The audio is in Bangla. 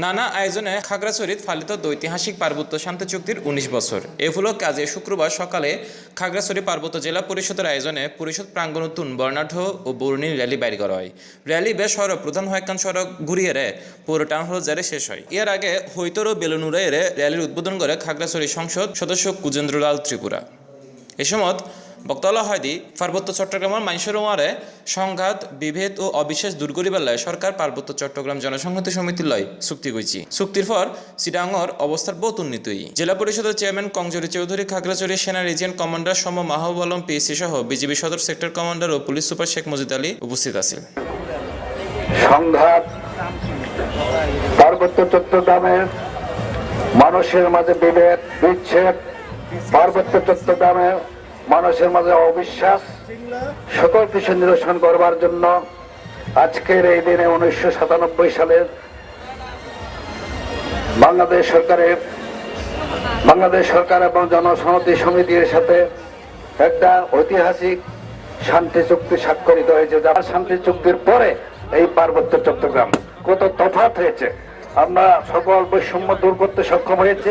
নানা আয়োজনে খাগড়াছড়িত পালিত ঐতিহাসিক পার্বত্য শান্তি চুক্তির উনিশ বছর। এ উপলক্ষে আজ শুক্রবার সকালে খাগড়াছড়ি পার্বত্য জেলা পরিষদের আয়োজনে পরিষদ প্রাঙ্গণ তুন বর্ণাঢ্য ও বর্ণিল র্যালি বাইর করা হয়। র্যালি বেশ সড়ক প্রধান হয়কান সড়ক ঘুরিয়ে রে, পৌর টাউন হল জারে শেষ হয়। এর আগে হৈতর ও বেলুনুরে র্যালির উদ্বোধন করে খাগড়াছড়ি সংসদ সদস্য কুজেন্দ্রলাল ত্রিপুরা। এ সময় বক্তলা হয়দি পার্বত্য চট্টগ্রামের মানুষের ওয়ারে সংঘাত, বিভেদ ও অবিশ্বাস দূর করিবার লাই সরকার পার্বত্য চট্টগ্রাম জনসংহতি সমিতির লয় চুক্তি কইছি চুক্তির পর সিডাঙ্গর অবস্থার বহুত উন্নতই জেলা পরিষদের চেয়ারম্যান কংজরি চৌধুরী খাগড়াছড়ি সেনা রিজিয়ন কমান্ডার সম মাহবুব আলম পিএসসি সহ বিজিবি সদর সেক্টর কমান্ডার ও পুলিশ সুপার শেখ মজিদ আলী উপস্থিত আছেন সংঘাত পার্বত্য চট্টগ্রামের মানুষের মাঝে বিভেদ, বিচ্ছেদ। পার্বত্য চট্টগ্রামের মানুষের মাঝে অবিশ্বাস, সকল কিছু নিরসন করবার জন্য আজকের এই দিনে উনিশশো সাতানব্বই সালের বাংলাদেশ সরকারের, বাংলাদেশ সরকার এবং জনসংহতি সমিতির সাথে একটা ঐতিহাসিক শান্তি চুক্তি স্বাক্ষরিত হয়েছে, যার শান্তি চুক্তির পরে এই পার্বত্য চট্টগ্রাম। কত তফাৎ হয়েছে। আমরা সকল বৈষম্য দূর করতে সক্ষম হয়েছে।